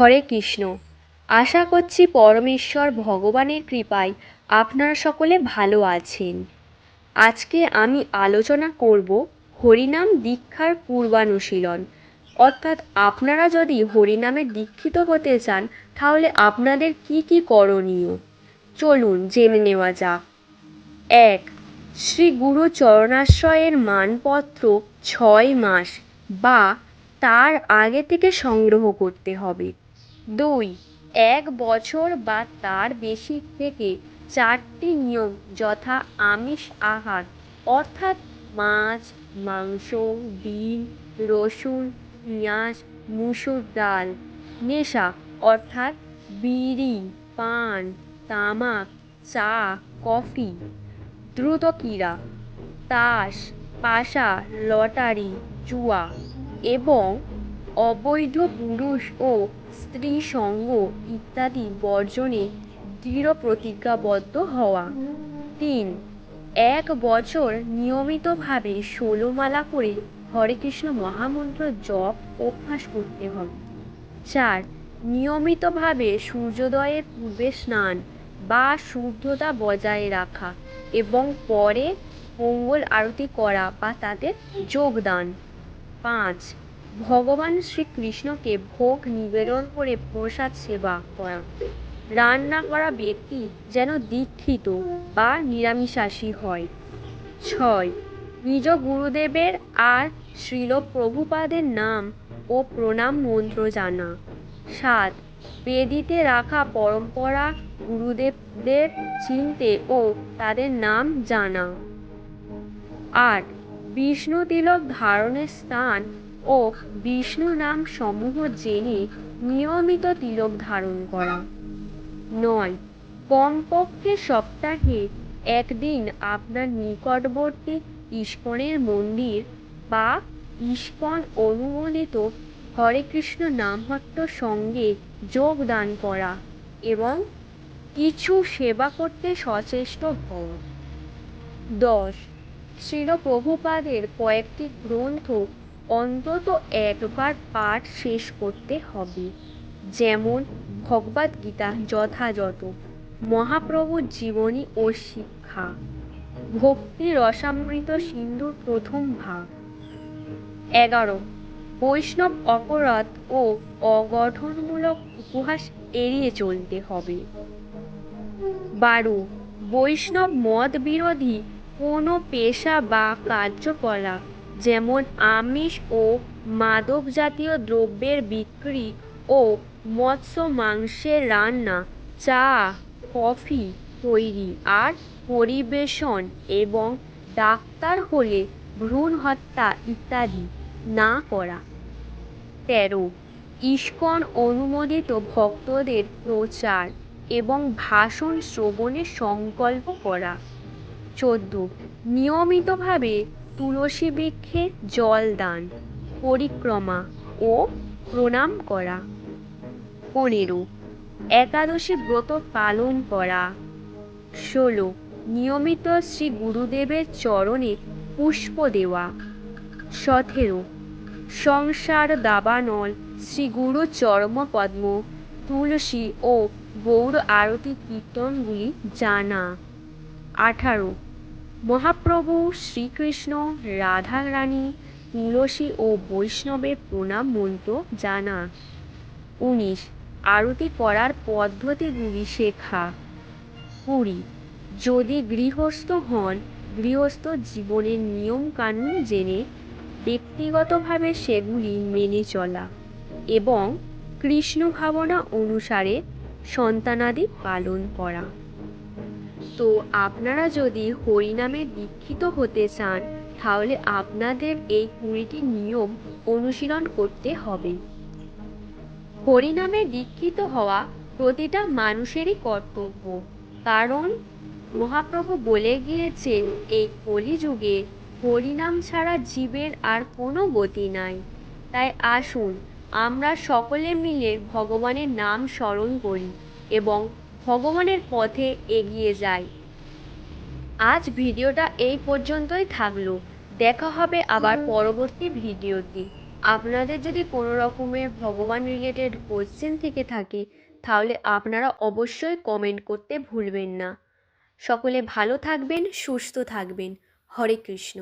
হরে কৃষ্ণ। আশা করছি পরমেশ্বর ভগবানের কৃপায় আপনারা সকলে ভালো আছেন। আজকে আমি আলোচনা করব হরিনাম দীক্ষার পূর্বানুশীলন। অর্থাৎ আপনারা যদি হরিনামে দীক্ষিত হতে চান, তাহলে আপনাদের কি কি করণীয়? চলুন জেনে নেওয়া যাক। এক, শ্রী গুরু চরণাশ্রয়ের মানপত্র ছয় মাস বা তার আগে থেকে সংগ্রহ করতে হবে। দুই, এক বছর বা তার বেশি থেকে চারটি নিয়ম যথা আমিষ আহার, অর্থাৎ মাছ, মাংস, ডিম, রসুন, পেঁয়াজ, মুসুর ডাল, নেশা, অর্থাৎ বিড়ি, পান, তামাক, চা, কফি দ্রুত ক্রীড়া তাস, পাশা, লটারি, জুয়া এবং অবৈধ পুরুষ ও স্ত্রী সঙ্গ ইত্যাদি বর্জনে দৃঢ় প্রতিজ্ঞাবদ্ধ হওয়া। তিন, এক বছর নিয়মিতভাবে ষোলোমালা করে হরে কৃষ্ণ মহামন্ত্র জপ অভ্যাস করতে হবে। চার, নিয়মিতভাবে সূর্যোদয়ের পূর্বে স্নান বা শুদ্ধতা বজায় রাখা এবং পরে মঙ্গল আরতি করা বা তাতে যোগদান। পাঁচ ভগবান শ্রীকৃষ্ণকে ভোগ নিবেদন করে প্রসাদ সেবা করা রান্না করা ব্যক্তি যেন দীক্ষিত বা নিরামিষাশী হয়। ছয়, নিজ গুরুদেবের আর শ্রীল প্রভুপাদের নাম ও প্রণাম মন্ত্র জানা। সাত, বেদিতে রাখা পরম্পরা গুরুদেবদের চিনতে ও তাদের নাম জানা। আট বিষ্ণু তিলক ধারণের স্থান ও বিষ্ণু নাম সমূহ জেনে নিয়মিত তিলক ধারণ করা নয়, কমপক্ষে সপ্তাহে একদিন আপনার নিকটবর্তী ইস্কনের মন্দির বা ইস্কন অনুমোদিত হরে কৃষ্ণ নামহট্ট সঙ্গে যোগদান করা এবং কিছু সেবা করতে সচেষ্ট হওয়া দশ শ্রীল প্রভুপাদের কয়েকটি গ্রন্থ অন্তত একবার পাঠ শেষ করতে হবে। যেমন ভগবদ্গীতা যথাযথ, মহাপ্রভুর জীবনী ও শিক্ষা, ভক্তি রসামৃত সিন্ধুর প্রথম ভাগ। এগারো, বৈষ্ণব অপরাধ ও অগঠনমূলক উপহাস এড়িয়ে চলতে হবে। বারো, বৈষ্ণব মত বিরোধী কোনো পেশা বা কার্যকলাপ, যেমন আমিষ ও মাদক জাতীয় দ্রব্যের বিক্রি ও মৎস্য মাংসের রান্না, চা, কফি তৈরি আর পরিবেশন এবং ডাক্তার হলে ভ্রূণ হত্যা ইত্যাদি না করা। তেরো, ইস্কন অনুমোদিত ভক্তদের প্রচার এবং ভাষণ শ্রবণের সংকল্প করা। চোদ্দ। নিয়মিতভাবে তুলসী বৃক্ষে জল দান, পরিক্রমা ও প্রণাম করা। পনেরো। একাদশী ব্রত পালন করা। ষোলো। নিয়মিত শ্রী গুরুদেবের চরণে পুষ্প দেওয়া। সতেরো। সংসার দাবানল, শ্রী গুরু চর্মপদ্ম, তুলসী ও গৌর আরতি কীর্তনগুলি জানা। আঠারো। মহাপ্রভু শ্রীকৃষ্ণ রাধারানী তুলসী ও বৈষ্ণবের প্রণাম মন্ত্র জানা। উনিশ। আরতি করার পদ্ধতিগুলি শেখা। কুড়ি। যদি গৃহস্থ হন, গৃহস্থ জীবনের নিয়মকানুন জেনে ব্যক্তিগতভাবে সেগুলি মেনে চলা এবং কৃষ্ণ ভাবনা অনুসারে সন্তানাদি পালন করা। তো আপনারা যদি হরিনামে দীক্ষিত হতে চান, তাহলে আপনাদের এই কুড়িটি নিয়ম অনুশীলন করতে হবে। হরিনামে দীক্ষিত হওয়া প্রতিটা মানুষেরই কর্তব্য। কারণ মহাপ্রভু বলে গিয়েছেন, এই কলিযুগে হরিনাম ছাড়া জীবের আর কোনো গতি নাই। তাই আসুন, আমরা সকলে মিলে ভগবানের নাম স্মরণ করি এবং ভগবানের পথে এগিয়ে যাই। আজ ভিডিওটা এই পর্যন্তই থাকল। দেখা হবে আবার পরবর্তী ভিডিওতে। আপনাদের যদি কোনো রকমের ভগবান রিলেটেড কোশ্চেন থেকে থাকে, তাহলে আপনারা অবশ্যই কমেন্ট করতে ভুলবেন না। সকলে ভালো থাকবেন, সুস্থ থাকবেন। হরে কৃষ্ণ।